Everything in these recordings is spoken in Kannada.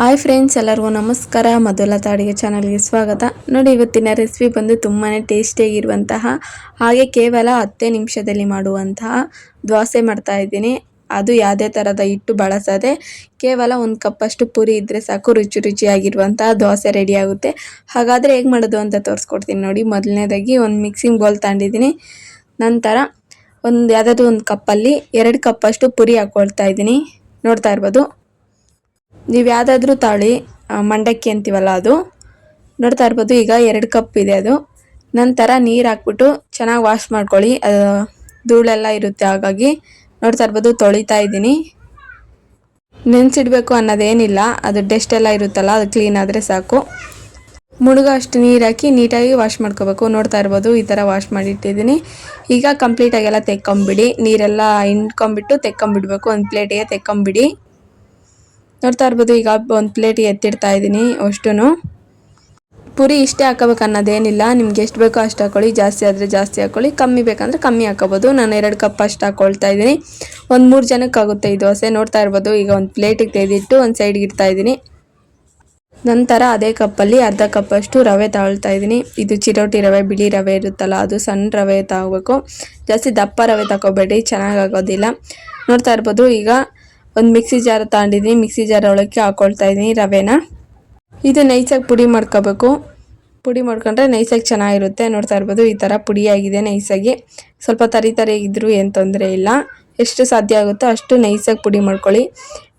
ಹಾಯ್ ಫ್ರೆಂಡ್ಸ್ ಎಲ್ಲರಿಗೂ ನಮಸ್ಕಾರ. ಮಧುಲತಾ ಅಡುಗೆ ಚಾನಲ್ಗೆ ಸ್ವಾಗತ. ನೋಡಿ, ಇವತ್ತಿನ ರೆಸಿಪಿ ಬಂದು ತುಂಬಾ ಟೇಸ್ಟಿಯಾಗಿರುವಂತಹ ಹಾಗೆ ಕೇವಲ ಹತ್ತೇ ನಿಮಿಷದಲ್ಲಿ ಮಾಡುವಂತಹ ದೋಸೆ ಮಾಡ್ತಾ ಇದ್ದೀನಿ. ಅದು ಯಾವುದೇ ಥರದ ಹಿಟ್ಟು ಬಳಸದೆ ಕೇವಲ ಒಂದು ಕಪ್ಪಷ್ಟು ಪುರಿ ಇದ್ದರೆ ಸಾಕು, ರುಚಿ ರುಚಿಯಾಗಿರುವಂತಹ ದೋಸೆ ರೆಡಿ ಆಗುತ್ತೆ. ಹಾಗಾದರೆ ಹೇಗೆ ಮಾಡೋದು ಅಂತ ತೋರಿಸ್ಕೊಡ್ತೀನಿ ನೋಡಿ. ಮೊದಲನೇದಾಗಿ ಒಂದು ಮಿಕ್ಸಿಂಗ್ ಬೌಲ್ ತಗೊಂಡಿದ್ದೀನಿ. ನಂತರ ಒಂದು ಯಾವುದಾದ್ರು ಒಂದು ಕಪ್ಪಲ್ಲಿ ಎರಡು ಕಪ್ಪಷ್ಟು ಪುರಿ ಹಾಕ್ಕೊಳ್ತಾ ಇದ್ದೀನಿ. ನೋಡ್ತಾ ಇರ್ಬೋದು. ನೀವು ಯಾವುದಾದ್ರೂ ತಾಳಿ ಮಂಡಕ್ಕಿ ಅಂತೀವಲ್ಲ ಅದು. ನೋಡ್ತಾ ಇರ್ಬೋದು, ಈಗ ಎರಡು ಕಪ್ ಇದೆ ಅದು. ನಂತರ ನೀರು ಹಾಕ್ಬಿಟ್ಟು ಚೆನ್ನಾಗಿ ವಾಶ್ ಮಾಡ್ಕೊಳ್ಳಿ. ಅದು ಧೂಳೆಲ್ಲ ಇರುತ್ತೆ, ಹಾಗಾಗಿ ನೋಡ್ತಾ ಇರ್ಬೋದು, ತೊಳಿತಾ ಇದ್ದೀನಿ. ನೆನೆಸಿಡ್ಬೇಕು ಅನ್ನೋದೇನಿಲ್ಲ, ಅದು ಡೆಸ್ಟ್ ಎಲ್ಲ ಇರುತ್ತಲ್ಲ, ಅದು ಕ್ಲೀನ್ ಆದರೆ ಸಾಕು. ಮುಳುಗೋ ಅಷ್ಟು ನೀರು ಹಾಕಿ ನೀಟಾಗಿ ವಾಶ್ ಮಾಡ್ಕೋಬೇಕು. ನೋಡ್ತಾ ಇರ್ಬೋದು, ಈ ಥರ ವಾಶ್ ಮಾಡಿಟ್ಟಿದ್ದೀನಿ. ಈಗ ಕಂಪ್ಲೀಟಾಗೆಲ್ಲ ತೆಕ್ಕೊಂಬಿಡಿ. ನೀರೆಲ್ಲ ಹಿಂಡ್ಕೊಂಬಿಟ್ಟು ತೆಕ್ಕೊಂಬಿಡ್ಬೇಕು, ಒಂದು ಪ್ಲೇಟಿಗೆ ತೆಕ್ಕೊಂಬಿಡಿ. ನೋಡ್ತಾ ಇರ್ಬೋದು, ಈಗ ಒಂದು ಪ್ಲೇಟಿಗೆ ಎತ್ತಿಡ್ತಾ ಇದ್ದೀನಿ ಅಷ್ಟೂ ಪುರಿ ಇಷ್ಟೇ ಹಾಕೋಬೇಕು ಅನ್ನೋದೇನಿಲ್ಲ. ನಿಮ್ಗೆ ಎಷ್ಟು ಬೇಕೋ ಅಷ್ಟು ಹಾಕೊಳ್ಳಿ. ಜಾಸ್ತಿ ಆದರೆ ಜಾಸ್ತಿ ಹಾಕೊಳ್ಳಿ. ಕಮ್ಮಿ ಬೇಕಂದ್ರೆ ಕಮ್ಮಿ ಹಾಕೋಬೋದು ನಾನು ಎರಡು ಕಪ್ ಅಷ್ಟು ಹಾಕೊಳ್ತಾ ಇದ್ದೀನಿ. ಒಂದು ಮೂರು ಜನಕ್ಕೆ ಆಗುತ್ತೆ ಈ ದೋಸೆ. ನೋಡ್ತಾ ಇರ್ಬೋದು, ಈಗ ಒಂದು ಪ್ಲೇಟಿಗೆ ತೆಗೆದಿಟ್ಟು ಒಂದು ಸೈಡ್ಗೆ ಇಡ್ತಾ ಇದ್ದೀನಿ. ನಂತರ ಅದೇ ಕಪ್ಪಲ್ಲಿ ಅರ್ಧ ಕಪ್ಪಷ್ಟು ರವೆ ತಗೊಳ್ತಾ ಇದ್ದೀನಿ. ಇದು ಚಿರೋಟಿ ರವೆ, ಬಿಳಿ ರವೆ ಇರುತ್ತಲ್ಲ, ಅದು ಸಣ್ಣ ರವೆ ತಗೋಬೇಕು. ಜಾಸ್ತಿ ದಪ್ಪ ರವೆ ತಗೋಬೇಡಿ ಚೆನ್ನಾಗಾಗೋದಿಲ್ಲ ನೋಡ್ತಾ ಇರ್ಬೋದು, ಈಗ ಒಂದು ಮಿಕ್ಸಿ ಜಾರ್ ತಗೊಂಡಿದ್ದೀನಿ ಮಿಕ್ಸಿ ಜಾರ್ ಒಳಕ್ಕೆ ಹಾಕ್ಕೊಳ್ತಾ ಇದ್ದೀನಿ ರವೆನ. ಇದು ನೈಸಾಗಿ ಪುಡಿ ಮಾಡ್ಕೋಬೇಕು. ಪುಡಿ ಮಾಡ್ಕೊಂಡ್ರೆ ನೈಸಾಗಿ ಚೆನ್ನಾಗಿರುತ್ತೆ. ನೋಡ್ತಾ ಇರ್ಬೋದು ಈ ಥರ ಪುಡಿಯಾಗಿದೆ ನೈಸಾಗಿ. ಸ್ವಲ್ಪ ತರಿ ತರಿ ಇದ್ದರೂ ಏನು ತೊಂದರೆ ಇಲ್ಲ. ಎಷ್ಟು ಸಾಧ್ಯ ಆಗುತ್ತೋ ಅಷ್ಟು ನೈಸಾಗಿ ಪುಡಿ ಮಾಡ್ಕೊಳ್ಳಿ.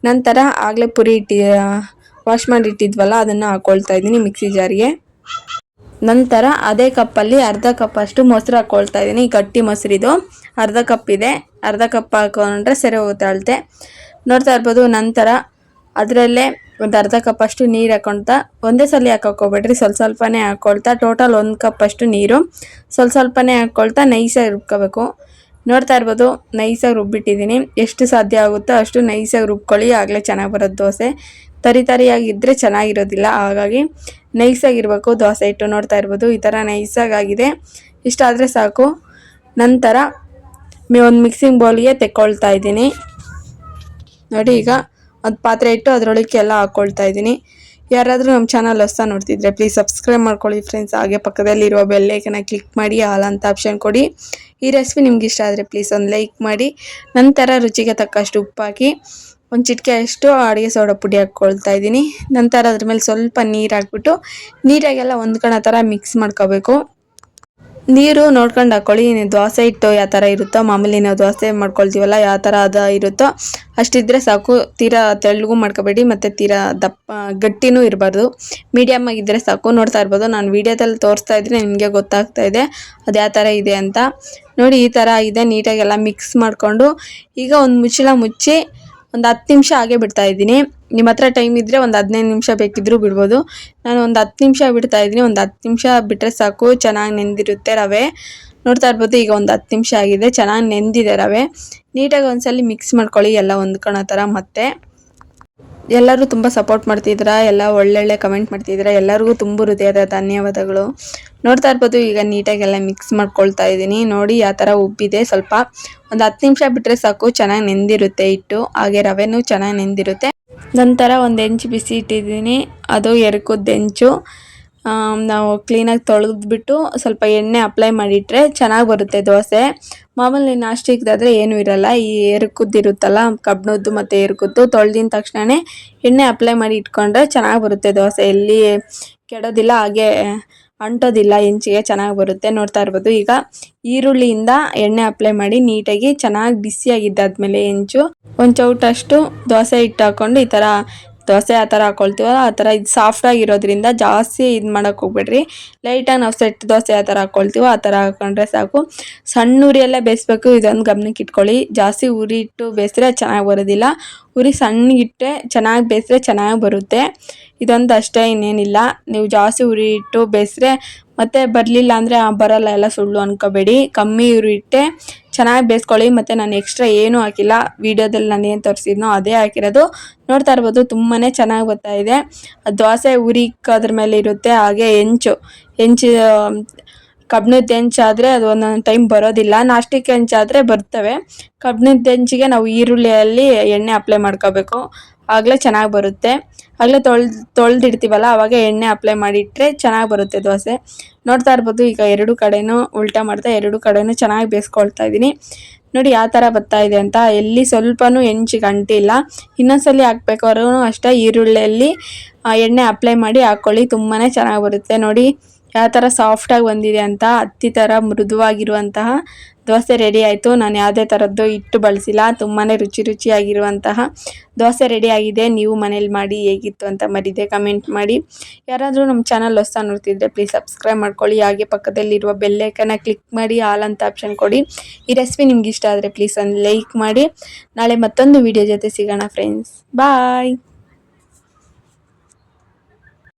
ನಂತರ ಆಗಲೇ ಪುರಿ ಇಟ್ಟಿ ವಾಶ್ ಮಾಡಿ ಇಟ್ಟಿದ್ವಲ್ಲ, ಅದನ್ನು ಹಾಕ್ಕೊಳ್ತಾ ಇದ್ದೀನಿ ಮಿಕ್ಸಿ ಜಾರಿಗೆ. ನಂತರ ಅದೇ ಕಪ್ಪಲ್ಲಿ ಅರ್ಧ ಕಪ್ ಅಷ್ಟು ಮೊಸರು ಹಾಕ್ಕೊಳ್ತಾ ಇದ್ದೀನಿ ಗಟ್ಟಿ ಮೊಸರಿದು. ಅರ್ಧ ಕಪ್ ಇದೆ. ಅರ್ಧ ಕಪ್ ಹಾಕೊಂಡ್ರೆ ಸರಿ ಅಳತೆ ನೋಡ್ತಾ ಇರ್ಬೋದು, ನಂತರ ಅದರಲ್ಲೇ ಒಂದು ಅರ್ಧ ಕಪ್ ಅಷ್ಟು ನೀರು ಹಾಕೊಳ್ತಾ ಒಂದೇ ಸಲ ಹಾಕೋಬೇಡ್ರಿ? ಸ್ವಲ್ಪ ಸ್ವಲ್ಪನೇ ಹಾಕ್ಕೊಳ್ತಾ ಟೋಟಲ್ ಒಂದು ಕಪ್ಪಷ್ಟು ನೀರು ಸ್ವಲ್ಪ ಸ್ವಲ್ಪನೇ ಹಾಕ್ಕೊಳ್ತಾ ನೈಸಾಗಿ ರುಬ್ಕೋಬೇಕು. ನೋಡ್ತಾ ಇರ್ಬೋದು ನೈಸಾಗಿ ರುಬ್ಬಿಟ್ಟಿದ್ದೀನಿ. ಎಷ್ಟು ಸಾಧ್ಯ ಆಗುತ್ತೋ ಅಷ್ಟು ನೈಸಾಗಿ ರುಬ್ಕೊಳ್ಳಿ, ಆಗಲೇ ಚೆನ್ನಾಗಿ ಬರೋದು ದೋಸೆ. ತರಿ ತರಿಯಾಗಿದ್ದರೆ ಚೆನ್ನಾಗಿರೋದಿಲ್ಲ, ಹಾಗಾಗಿ ನೈಸಾಗಿರಬೇಕು ದೋಸೆ ಹಿಟ್ಟು. ನೋಡ್ತಾ ಇರ್ಬೋದು, ಈ ಥರ ನೈಸಾಗಿ ಆಗಿದೆ. ಇಷ್ಟಾದರೆ ಸಾಕು. ನಂತರ ಒಂದು ಮಿಕ್ಸಿಂಗ್ ಬೌಲ್ಗೆ ತೆಕ್ಕೊಳ್ತಾ ಇದ್ದೀನಿ. ನೋಡಿ ಈಗ ಒಂದು ಪಾತ್ರೆ ಇಟ್ಟು ಅದರೊಳಗೆ ಎಲ್ಲ ಹಾಕ್ಕೊಳ್ತಾ ಇದ್ದೀನಿ. ಯಾರಾದರೂ ನಮ್ಮ ಚಾನಲ್ ಹೊಸ ನೋಡ್ತಿದ್ರೆ ಪ್ಲೀಸ್ ಸಬ್ಸ್ಕ್ರೈಬ್ ಮಾಡ್ಕೊಳ್ಳಿ ಫ್ರೆಂಡ್ಸ್ ಹಾಗೆ ಪಕ್ಕದಲ್ಲಿರುವ ಬೆಲ್ಲೈಕನ್ನ ಕ್ಲಿಕ್ ಮಾಡಿ ಆಲ್ ಅಂತ ಆಪ್ಷನ್ ಕೊಡಿ. ಈ ರೆಸಿಪಿ ನಿಮ್ಗೆ ಇಷ್ಟ ಆದರೆ ಪ್ಲೀಸ್ ಒಂದು ಲೈಕ್ ಮಾಡಿ. ನಂತರ ರುಚಿಗೆ ತಕ್ಕಷ್ಟು ಉಪ್ಪು ಹಾಕಿ ಒಂದು ಚಿಟಿಕೆ ಅಷ್ಟು ಅಡುಗೆ ಸೋಡಾ ಪುಡಿ ಹಾಕ್ಕೊಳ್ತಾ ಇದ್ದೀನಿ. ನಂತರ ಅದ್ರ ಮೇಲೆ ಸ್ವಲ್ಪ ನೀರು ಹಾಕ್ಬಿಟ್ಟು, ನೀರಾಗೆಲ್ಲ ಹೊಂದ್ಕೊಳ್ಳೋ ಥರ ಮಿಕ್ಸ್ ಮಾಡ್ಕೋಬೇಕು. ನೀರು ನೋಡ್ಕೊಂಡು ಹಾಕೊಳ್ಳಿ ದೋಸೆ ಹಿಟ್ಟು ಯಾವ ಥರ ಇರುತ್ತೋ, ಮಾಮೂಲಿ ನಾವು ದೋಸೆ ಮಾಡ್ಕೊಳ್ತೀವಲ್ಲ, ಯಾವ ಥರ ಅದು ಇರುತ್ತೋ, ಅಷ್ಟಿದ್ರೆ ಸಾಕು. ತೀರಾ ತೆಳ್ಳಗೂ ಮಾಡ್ಕೋಬೇಡಿ, ಮತ್ತು ತೀರಾ ದಪ್ಪ, ಗಟ್ಟಿನೂ ಇರಬಾರ್ದು. ಮೀಡಿಯಮ್ ಆಗಿದ್ದರೆ ಸಾಕು. ನೋಡ್ತಾ ಇರ್ಬೋದು. ನಾನು ವೀಡಿಯೋದಲ್ಲಿ ತೋರಿಸ್ತಾ ಇದ್ರೆ ನಿಮಗೆ ಗೊತ್ತಾಗ್ತಾ ಇದೆ ಅದು ಯಾವ ಥರ ಇದೆ ಅಂತ. ನೋಡಿ, ಈ ಥರ ಇದೆ, ನೀಟಾಗೆಲ್ಲ ಮಿಕ್ಸ್ ಮಾಡಿಕೊಂಡು. ಈಗ ಒಂದು ಮುಚ್ಚಳ ಮುಚ್ಚಿ ಒಂದು ಹತ್ತು ನಿಮಿಷ ಹಾಗೆ ಬಿಡ್ತಾ ಇದ್ದೀನಿ. ನಿಮ್ಮ ಹತ್ರ ಟೈಮ್ ಇದ್ದರೆ ಒಂದು ಹದಿನೈದು ನಿಮಿಷ ಬೇಕಿದ್ದರೂ ಬಿಡ್ಬೋದು. ನಾನು ಒಂದು ಹತ್ತು ನಿಮಿಷ ಬಿಡ್ತಾ ಇದ್ದೀನಿ. ಒಂದು ಹತ್ತು ನಿಮಿಷ ಬಿಟ್ಟರೆ ಸಾಕು. ಚೆನ್ನಾಗಿ ನೆಂದಿರುತ್ತೆ ರವೆ. ನೋಡ್ತಾ ಇರ್ಬೋದು ಈಗ ಒಂದು ಹತ್ತು ನಿಮಿಷ ಆಗಿದೆ. ಚೆನ್ನಾಗಿ ನೆಂದಿದೆ ರವೆ. ನೀಟಾಗಿ ಒಂದ್ಸಲಿ ಮಿಕ್ಸ್ ಮಾಡ್ಕೊಳ್ಳಿ. ಎಲ್ಲ ಹೊಂದ್ಕೊಳೋ ಥರ ಮತ್ತೆ. ಎಲ್ಲರೂ ತುಂಬ ಸಪೋರ್ಟ್ ಮಾಡ್ತಿದ್ದೀರಾ? ಎಲ್ಲ ಒಳ್ಳೊಳ್ಳೆ ಕಮೆಂಟ್ ಮಾಡ್ತಿದ್ದೀರಾ? ಎಲ್ಲರಿಗೂ ತುಂಬ ಹೃದಯದ ಧನ್ಯವಾದಗಳು. ನೋಡ್ತಾ ಇರ್ಬೋದು, ಈಗ ನೀಟಾಗೆಲ್ಲ ಮಿಕ್ಸ್ ಮಾಡ್ಕೊಳ್ತಾ ಇದ್ದೀನಿ. ನೋಡಿ ಯಾವ ಥರ ಉಬ್ಬಿದೆ. ಸ್ವಲ್ಪ ಒಂದು ಹತ್ತು ನಿಮಿಷ ಬಿಟ್ಟರೆ ಸಾಕು, ಚೆನ್ನಾಗಿ ನೆಂದಿರುತ್ತೆ ಹಿಟ್ಟು. ಹಾಗೆ ರವೆನೂ ಚೆನ್ನಾಗಿ ನೆಂದಿರುತ್ತೆ. ನಂತರ ಒಂದು ಹೆಂಚು ಬಿಸಿ ಇಟ್ಟಿದ್ದೀನಿ. ಅದು ಎರ್ಕದ ಹೆಂಚು. ನಾವು ಕ್ಲೀನಾಗಿ ತೊಳೆದ್ಬಿಟ್ಟು ಸ್ವಲ್ಪ ಎಣ್ಣೆ ಅಪ್ಲೈ ಮಾಡಿಟ್ರೆ ಚೆನ್ನಾಗಿ ಬರುತ್ತೆ ದೋಸೆ. ಮಾಮೂಲಿ ನಾಸ್ಟಿಕ್ದಾದರೆ ಏನೂ ಇರಲ್ಲ. ಈ ಏರುಕುದ್ದಿರುತ್ತಲ್ಲ ಕಬ್ಬಿಣದ್ದು ಮತ್ತು ಏರುಕುದ್ದು ತೊಳೆದಿನ ತಕ್ಷಣವೇ ಎಣ್ಣೆ ಅಪ್ಲೈ ಮಾಡಿ ಇಟ್ಕೊಂಡ್ರೆ ಚೆನ್ನಾಗಿ ಬರುತ್ತೆ ದೋಸೆ. ಎಲ್ಲಿ ಕೆಡೋದಿಲ್ಲ, ಹಾಗೆ ಅಂಟೋದಿಲ್ಲ ಹೆಂಚಿಗೆ ಚೆನ್ನಾಗಿ ಬರುತ್ತೆ. ನೋಡ್ತಾ ಇರ್ಬೋದು. ಈಗ ಈರುಳ್ಳಿಯಿಂದ ಎಣ್ಣೆ ಅಪ್ಲೈ ಮಾಡಿ ನೀಟಾಗಿ ಚೆನ್ನಾಗಿ ಬಿಸಿಯಾಗಿದ್ದಾದ್ಮೇಲೆ ಹೆಂಚು ಒಂದು ಚೌಟಷ್ಟು ದೋಸೆ ಹಿಟ್ಟು ಹಾಕ್ಕೊಂಡು ಈ ಥರ ದೋಸೆ ಆ ಥರ ಹಾಕ್ಕೊಳ್ತೀವಲ್ಲ ಆ ಥರ ಇದು ಸಾಫ್ಟಾಗಿರೋದ್ರಿಂದ ಜಾಸ್ತಿ ಇದು ಮಾಡೋಕೆ ಹೋಗ್ಬೇಡ್ರಿ. ಲೈಟಾಗಿ ನಾವು ಸೆಟ್ ದೋಸೆ ಆ ಥರ ಹಾಕ್ಕೊಳ್ತೀವೋ ಆ ಥರ ಹಾಕೊಂಡ್ರೆ ಸಾಕು. ಸಣ್ಣ ಉರಿಯಲ್ಲೇ ಬೇಯಿಸ್ಬೇಕು, ಇದೊಂದು ಗಮನಕ್ಕೆ ಇಟ್ಕೊಳ್ಳಿ. ಜಾಸ್ತಿ ಉರಿ ಇಟ್ಟು ಬೇಯಿಸಿದ್ರೆ ಚೆನ್ನಾಗಿ ಬರೋದಿಲ್ಲ. ಉರಿ ಸಣ್ಣಗಿಟ್ಟರೆ ಚೆನ್ನಾಗಿ ಬೇಯಿಸಿದ್ರೆ ಚೆನ್ನಾಗಿ ಬರುತ್ತೆ. ಇದೊಂದು ಅಷ್ಟೇ, ಇನ್ನೇನಿಲ್ಲ. ನೀವು ಜಾಸ್ತಿ ಉರಿ ಇಟ್ಟು ಬೇಯಿಸಿದ್ರೆ ಮತ್ತೆ ಬರಲಿಲ್ಲ ಅಂದರೆ ಬರಲ್ಲ, ಎಲ್ಲ ಸುಳ್ಳು ಅನ್ಕೋಬೇಡಿ. ಕಮ್ಮಿ ಉರಿ ಇಟ್ಟೆ ಚೆನ್ನಾಗಿ ಬೇಯಿಸ್ಕೊಳ್ಳಿ ಮತ್ತು ನಾನು ಎಕ್ಸ್ಟ್ರಾ ಏನೂ ಹಾಕಿಲ್ಲ. ವೀಡಿಯೋದಲ್ಲಿ ನಾನು ಏನು ತೋರಿಸಿದ್ನೋ ಅದೇ ಹಾಕಿರೋದು. ನೋಡ್ತಾ ಇರ್ಬೋದು ತುಂಬಾ ಚೆನ್ನಾಗಿ ಬರ್ತಾ ಇದೆ. ದೋಸೆ ಉರಿ ಅದ್ರ ಮೇಲೆ ಇರುತ್ತೆ, ಹಾಗೆ ಹೆಂಚು. ಹೆಂಚು ಕಬ್ಬಿಣದ ಹೆಂಚಾದರೆ ಅದು ಒಂದೊಂದು ಟೈಮ್ ಬರೋದಿಲ್ಲ. ನಾಸ್ಟಿಕ್ ಹೆಂಚಾದರೆ ಬರ್ತವೆ. ಕಬ್ಬಿಣದ ಹೆಂಚಿಗೆ ನಾವು ಈರುಳ್ಳಿಯಲ್ಲಿ ಎಣ್ಣೆ ಅಪ್ಲೈ ಮಾಡ್ಕೋಬೇಕು. ಆಗಲೇ ಚೆನ್ನಾಗಿ ಬರುತ್ತೆ. ಆಗಲೇ ತೊಳ್ದು ತೊಳೆದಿಡ್ತೀವಲ್ಲ, ಅವಾಗ ಎಣ್ಣೆ ಅಪ್ಲೈ ಮಾಡಿಟ್ರೆ ಚೆನ್ನಾಗಿ ಬರುತ್ತೆ ದೋಸೆ. ನೋಡ್ತಾ ಇರ್ಬೋದು, ಈಗ ಎರಡು ಕಡೆನೂ ಉಲ್ಟಾ ಮಾಡ್ತಾ, ಎರಡು ಕಡೆನೂ ಚೆನ್ನಾಗಿ ಬೇಯಿಸ್ಕೊಳ್ತಾ ಇದ್ದೀನಿ. ನೋಡಿ ಯಾವ ಥರ ಬರ್ತಾ ಇದೆ ಅಂತ. ಎಲ್ಲಿ ಸ್ವಲ್ಪನೂ ಹೆಂಚಿಗೆ ಅಂಟಿಲ್ಲ ಇನ್ನೊಂದ್ಸಲಿ ಹಾಕ್ಬೇಕಾದ್ರೂ ಅಷ್ಟೇ, ಈರುಳ್ಳಿಯಲ್ಲಿ ಎಣ್ಣೆ ಅಪ್ಲೈ ಮಾಡಿ ಹಾಕ್ಕೊಳ್ಳಿ ತುಂಬಾ ಚೆನ್ನಾಗಿ ಬರುತ್ತೆ. ನೋಡಿ, ಯಾವ ಥರ ಸಾಫ್ಟಾಗಿ ಬಂದಿದೆ ಅಂತ ಹತ್ತಿ ಥರ ಮೃದುವಾಗಿರುವಂತಹ ದೋಸೆ ರೆಡಿ ಆಯಿತು. ನಾನು ಯಾವುದೇ ಥರದ್ದು ಹಿಟ್ಟು ಬಳಸಿಲ್ಲ. ತುಂಬಾ ರುಚಿ ರುಚಿಯಾಗಿರುವಂತಹ ದೋಸೆ ರೆಡಿ ಆಗಿದೆ. ನೀವು ಮನೇಲಿ ಮಾಡಿ ಹೇಗಿತ್ತು ಅಂತ ಮರಿದೆ ಕಮೆಂಟ್ ಮಾಡಿ. ಯಾರಾದರೂ ನಮ್ಮ ಚಾನಲ್ ಹೊಸ ನೋಡ್ತಿದ್ರೆ ಪ್ಲೀಸ್ ಸಬ್ಸ್ಕ್ರೈಬ್ ಮಾಡ್ಕೊಳ್ಳಿ. ಹಾಗೆ ಪಕ್ಕದಲ್ಲಿರುವ ಬೆಲ್ಲೈಕನ್ನ ಕ್ಲಿಕ್ ಮಾಡಿ ಆಲ್ ಅಂತ ಆಪ್ಷನ್ ಕೊಡಿ. ಈ ರೆಸಿಪಿ ನಿಮ್ಗೆ ಇಷ್ಟ ಆದರೆ ಪ್ಲೀಸ್ ಒಂದು ಲೈಕ್ ಮಾಡಿ. ನಾಳೆ ಮತ್ತೊಂದು ವಿಡಿಯೋ ಜೊತೆ ಸಿಗೋಣ ಫ್ರೆಂಡ್ಸ್ ಬಾಯ್